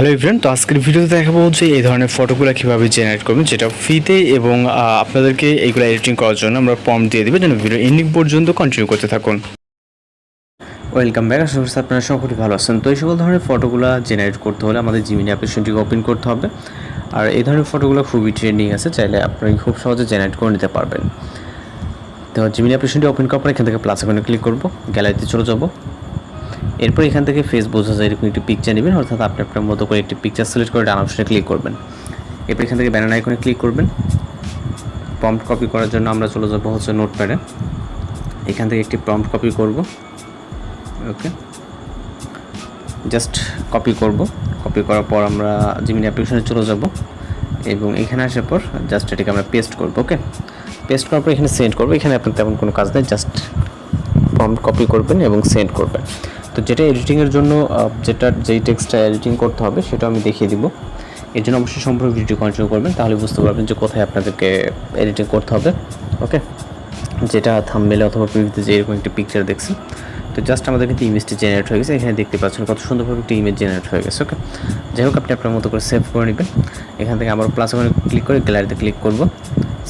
Hello friend তো আজকের ভিডিওতে দেখাবো যে এই ধরনের ফটোগুলো কীভাবে জেনারেট করবেন, যেটা ফ্রিতে এবং আপনাদেরকে এইগুলো এডিটিং করার জন্য আমরা ফর্ম দিয়ে দেবো। যেন ভিডিও এন্ডিং পর্যন্ত কন্টিনিউ করতে থাকুন। ওয়েলকাম ব্যাক আশা করছি আপনারা সকলেই ভালো আছেন। তো এই সকল ধরনের ফটোগুলো জেনারেট করতে হলে আমাদের জিমিনি অ্যাপ্লিকেশনটিকে ওপেন করতে হবে। আর এই ধরনের ফটোগুলো খুবই ট্রেন্ডিং আছে, চাইলে আপনি খুব সহজে জেনারেট করে নিতে পারবেন। তো জিমিনি অ্যাপ্লিকেশনটি ওপেন করার পর এখান থেকে প্লাস আইকনে ক্লিক করব গ্যালারিতে চলে যাব। এরপর এখান থেকে ফেস বোঝা যায় এরকম একটি পিকচার নেবেন, অর্থাৎ আপনি আপনার মতো করে একটি পিকচার সিলেক্ট করে ডান অপশনে ক্লিক করবেন। এরপর এখান থেকে ব্যানার আইকনে ক্লিক করবেন। প্রম্পট কপি করার জন্য আমরা চলে যাব হচ্ছে নোটপ্যাডে এখান থেকে একটি প্রম্পট কপি করব। ওকে। জাস্ট কপি করব। কপি করার পর আমরা জিমিনি অ্যাপ্লিকেশনে চলে যাব। এবং এখানে আসার পর জাস্ট এটাকে আমরা পেস্ট করব, ওকে? পেস্ট করার পর এখানে সেন্ড করব। এখানে আপনার তেমন কোনো কাজ নেই জাস্ট প্রম্পট কপি করবেন এবং সেন্ড করবেন। তো যেটা এডিটিংয়ের জন্য যেটা, যেই টেক্সটটা এডিটিং করতে হবে, সেটা আমি দেখিয়ে দিব। এর জন্য অবশ্যই সম্পূর্ণ ভিডিও কন্টিনিউ করবেন, তাহলে বুঝতে পারবেন যে কোথায় আপনাদেরকে এডিটিং করতে হবে ওকে যেটা থামমেলে অথবা প্রিভিউতে যে এরকম একটি পিকচার দেখছি। তো জাস্ট আমাদের কিন্তু ইমেজটি জেনারেট হয়ে গেছে, এখানে দেখতে পাচ্ছেন কত সুন্দরভাবে একটি ইমেজ জেনারেট হয়ে গেছে ওকে যাই হোক, আপনি আপনার মতো করে সেভ করে নেবেন। এখান থেকে আবার প্লাস ওখানে ক্লিক করে গ্যালারিতে ক্লিক করব।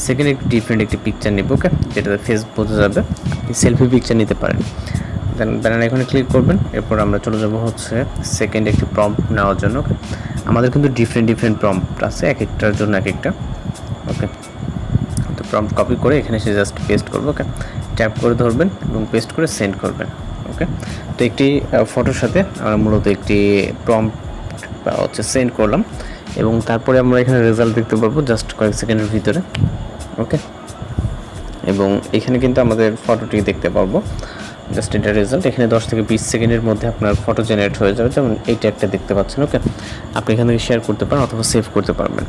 সেকেন্ড একটি ডিফারেন্ট একটি পিকচার নেব ওকে যেটাতে ফেস বোঝা যাবে সেলফি পিকচার নিতে পারেন। দেন ব্যানার এখানে ক্লিক করবেন, এরপর আমরা চলে যাব হচ্ছে সেকেন্ড একটি প্রম্পট নেওয়ার জন্য আমাদের কিন্তু ডিফারেন্ট ডিফারেন্ট প্রম্পট আছে, এক একটার জন্য এক একটা ওকে তো প্রম্পট কপি করে এখানে সে জাস্ট পেস্ট করব ওকে ট্যাপ করে ধরবেন এবং পেস্ট করে সেন্ড করবেন ওকে তো একটি ফটোর সাথে আমরা মূলত একটি প্রম্পট হচ্ছে সেন্ড করলাম এবং তারপরে আমরা এখানে রেজাল্ট দেখতে পারব জাস্ট কয়েক সেকেন্ডের ভিতরে ওকে এবং এখানে কিন্তু আমাদের ফটোটি দেখতে পারব। জাস্ট এটা রেজাল্ট এখানে দশ থেকে বিশ সেকেন্ডের মধ্যে আপনার ফটো জেনারেট হয়ে যাবে। যেমন এইটা একটা দেখতে পাচ্ছেন ওকে আপনি এখান থেকে শেয়ার করতে পারেন অথবা সেভ করতে পারবেন।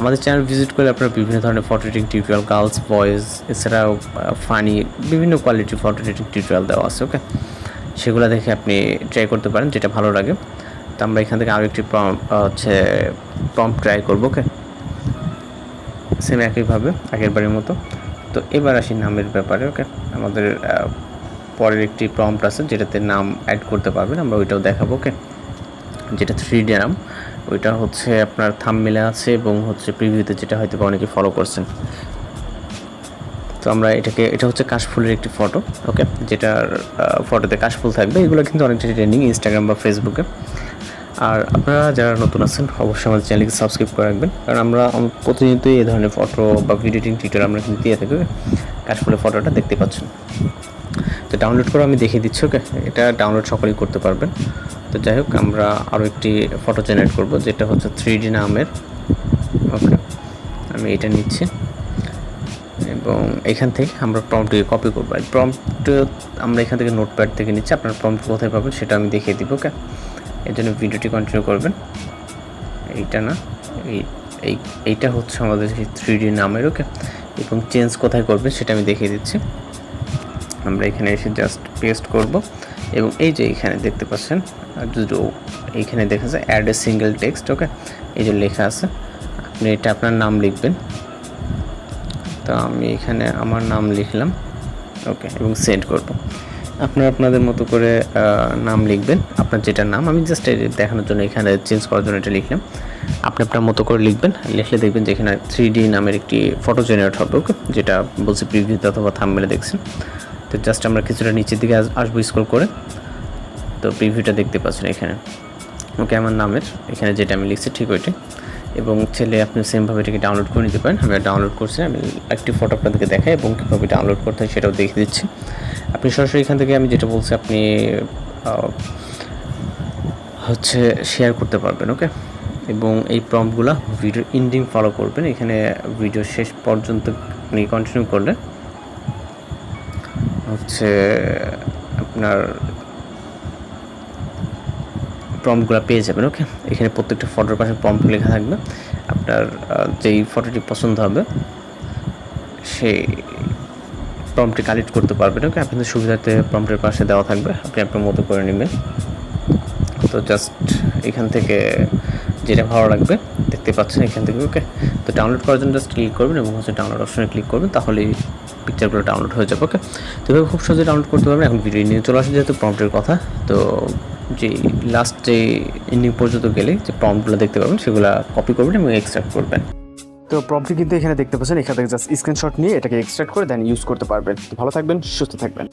আমাদের চ্যানেল ভিজিট করলে আপনারা বিভিন্ন ধরনের photo editing tutorial girls boys এছাড়াও ফানি বিভিন্ন কোয়ালিটির ফটো এডিটিং টিউটোরিয়াল দেওয়া আছে ওকে সেগুলো দেখে আপনি ট্রাই করতে পারেন, যেটা ভালো লাগে। তো আমরা এখান থেকে আরও একটি হচ্ছে প্রম্প ট্রাই করব ওকে সেম একইভাবে আগের বারের মতো। তো এবার আসি নামের ব্যাপারে ওকে আমাদের পরের একটি প্রম্পট আছে যেটাতে নাম অ্যাড করতে পারবেন, আমরা ওইটাও দেখাবো ওকে যেটা থ্রি ডি নাম, ওইটা হচ্ছে আপনার থাম মেলে আছে এবং হচ্ছে প্রিভিউতে যেটা হয়তো অনেকে ফলো করছেন। তো আমরা এটাকে, এটা হচ্ছে কাশফুলের একটি ফটো ওকে যেটার ফটোতে কাশফুল থাকবে, এগুলো কিন্তু অনেকটা ট্রেন্ডিং ইনস্টাগ্রাম বা ফেসবুকে আর আপনারা যারা নতুন আছেন, অবশ্যই আমাদের চ্যানেলকে সাবস্ক্রাইব করে রাখবেন, কারণ আমরা, আম- প্রতিনিয়তই এই ধরনের ফটো বা ভিডিও এডিটিং আমরা কিন্তু দিয়ে থাকি কাশফুলের ফটোটা দেখতে পাচ্ছেন। তো ডাউনলোড করে, আমি দেখিয়ে দিচ্ছি ওকে এটা ডাউনলোড সকলেই করতে পারবেন। তো যাই হোক, আমরা আরও একটি ফটো জেনারেট করব, যেটা হচ্ছে থ্রি ডি নামের ওকে আমি এটা নিচ্ছি। এবং এখান থেকে আমরা প্রম্পটকে কপি করব। আর প্রম্পট আমরা এখান থেকে নোটপ্যাড থেকে নিচ্ছি, আপনার প্রম্পট কোথায় পাবেন সেটা আমি দেখিয়ে দিব ওকে এর জন্য ভিডিওটি কন্টিনিউ করবেন। এইটা না, এই এই, এইটা হচ্ছে আমাদের থ্রি ডি নামের ওকে এবং চেঞ্জ কোথায় করবেন সেটা আমি দেখিয়ে দিচ্ছি। আমরা এখানে এসে জাস্ট পেস্ট করব। এবং এই যে এখানে দেখতে পাচ্ছেন ও- এইখানে দেখা যায় add a single text okay এই যে লেখা আছে, আপনি এটা আপনার নাম লিখবেন। তো আমি এখানে আমার নাম লিখলাম ওকে এবং সেন্ড করব। আপনারা আপনাদের মতো করে নাম লিখবেন, আপনার যেটা নাম, আমি জাস্ট দেখানোর জন্য এখানে চেঞ্জ করার জন্য এটা লিখলাম। আপনি আপনার মতো করে লিখবেন, লিখলে দেখবেন যে এখানে থ্রি ডি নামের একটি ফটো জেনারেট হবে ওকে যেটা বলছি প্রিভিউতে অথবা থাম্বনেলে দেখছেন। তো জাস্ট আমরা কিছুটা নিচের দিকে আস- আসব স্ক্রল করে। তো প্রিভিউটা দেখতে পাচ্ছেন এখানে। ওকে আমার নামের। এখানে যেটা আমি লিখছি ঠিক ওইটি এবং ছেলে আপনি সেমভাবে এটাকে ডাউনলোড করে নিতে পারেন। আমি ডাউনলোড করছি, আমি একটি ফটো আপনাদেরকে দেখাই এবং কীভাবে ডাউনলোড করতে হয় সেটাও দেখিয়ে দিচ্ছি। আপনি সরাসরি এখান থেকে আমি যেটা বলছি, আপনি হচ্ছে শেয়ার করতে পারবেন ওকে এবং এই প্রম্পগুলো ভিডিও ইন্ডিং ফলো করবেন। এখানে ভিডিও শেষ পর্যন্ত আপনি কন্টিনিউ করলে হচ্ছে আপনার প্রম্পটগুলো পেয়ে যাবেন ওকে এখানে প্রত্যেকটা ফটোর পাশে প্রম্পট লেখা থাকবে। আপনার যেই ফটোটি পছন্দ হবে, সেই প্রম্পটটি কালেক্ট করতে পারবেন ওকে আপনাদের সুবিধাতে প্রম্পটের পাশে দেওয়া থাকবে, আপনি আপনার মতো করে নেবেন। তো জাস্ট এখান থেকে যেটা ভালো লাগবে, দেখতে পাচ্ছেন এখান থেকে ওকে তো ডাউনলোড করার জন্য জাস্ট ক্লিক করবেন এবং হচ্ছে ডাউনলোড অপশনে ক্লিক করবেন, তাহলেই পিকচারগুলো ডাউনলোড হয়ে যাবে ওকে তো এভাবে খুব সহজে ডাউনলোড করতে পারবেন। এখন ভিডিও নিয়ে চলে আসে, যেহেতু প্রম্পটের কথা। তো যে লাস্ট যে এন্ডিং পর্যন্ত গেলে যে প্রম্পটগুলো দেখতে পাবেন, সেগুলো কপি করবেন এবং এক্সট্রাক্ট করবেন। তো প্রম্পটি কিন্তু এখানে দেখতে পাচ্ছেন, এখান থেকে জাস্ট স্ক্রিনশট নিয়ে এটাকে এক্সট্রাক্ট করে দেন ইউজ করতে পারবেন। ভালো থাকবেন, সুস্থ থাকবেন।